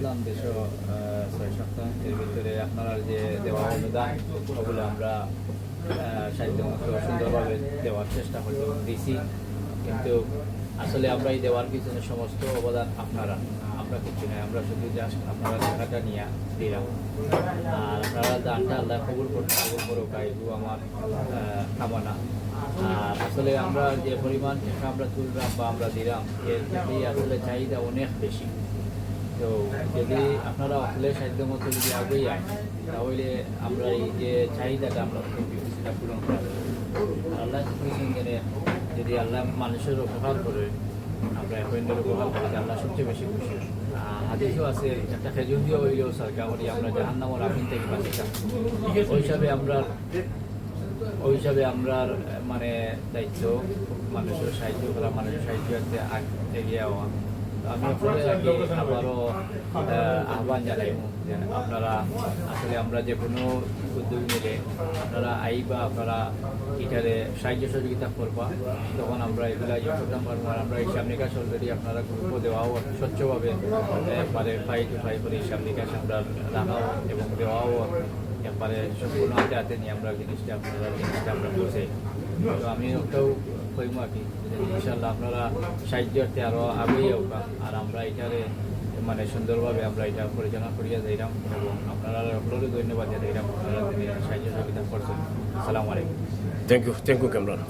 দেশও আহ, ছয় সপ্তাহ এর ভিতরে আপনারা যে দেওয়া অনুদান ওগুলো আমরা আহ, সাহিত্য মতো সুন্দরভাবে দেওয়ার চেষ্টা করতে দিছি। কিন্তু আসলে আমরা এই দেওয়ার পিছনে সমস্ত অবদান আপনারা আমরা কিছু নয় আমরা শুধু জাস্ট আপনারা টাকাটা নিয়ে দিলাম। আর আপনারা দানটা আল্লাহ কবুল করতে কবুল করুক এগুলো আমার কামনা। আর আসলে আমরা যে পরিমাণ টাকা আমরা তুললাম বা আমরা দিলাম এর থেকে আসলে চাহিদা অনেক বেশি। তো যদি আপনারা আসলে সাধ্য মতো যদি আগেই আয় তাহলে আমরা এই যে চাহিদাটা আমরা সেটা পূরণ করা আল্লাহ যদি আল্লাহ মানুষের উপকার করে আমরা অন্যের উপকার করতে আল্লাহ সবচেয়ে বেশি খুশি। আহ, হাদিসও আছে একটা খেজুর দিয়ে হইলেও সরকার করি আমরা জাহান নামর আগুন থেকে বাঁচিতাম ওই হিসাবে আমরা ওই হিসাবে আমরা মানে দায়িত্ব মানুষের সাহায্য করা মানুষের সাহায্য এগিয়ে হওয়া তো আমি আপনাদের আবারও আহ্বান জানাই যে আপনারা আসলে আমরা যে কোনো উদ্যোগ নিলে আপনারা আইবা আপনারা এটারে সাহায্য সহযোগিতা করবা। তখন আমরা এগুলা করতাম পারব আর আমরা হিসাব নিকাশ অলরেডি আপনারা গ্রুপও দেওয়াও স্বচ্ছভাবে একবারে ফাই টু ফাই করে হিসাব নিকাশ আমরা রাখাও এবং দেওয়াও একবারে সম্পূর্ণ হাতে হাতে নিয়ে আমরা জিনিসটা আপনারা জিনিসটা আমরা বসে তো আমি ওটাও কইম আর কি ইনশাল্লাহ আপনারা সাহায্যার্থে আরও আগেই হোক আর আমরা এটারে মানে সুন্দরভাবে আমরা এটা পরিচালনা করিয়া যাইলাম এবং আপনারা সকলেরও ধন্যবাদ জানাইলাম আপনারা সাহায্য সহযোগিতা করছেন। আসসালামু আলাইকুম। Thank you thank you Kamran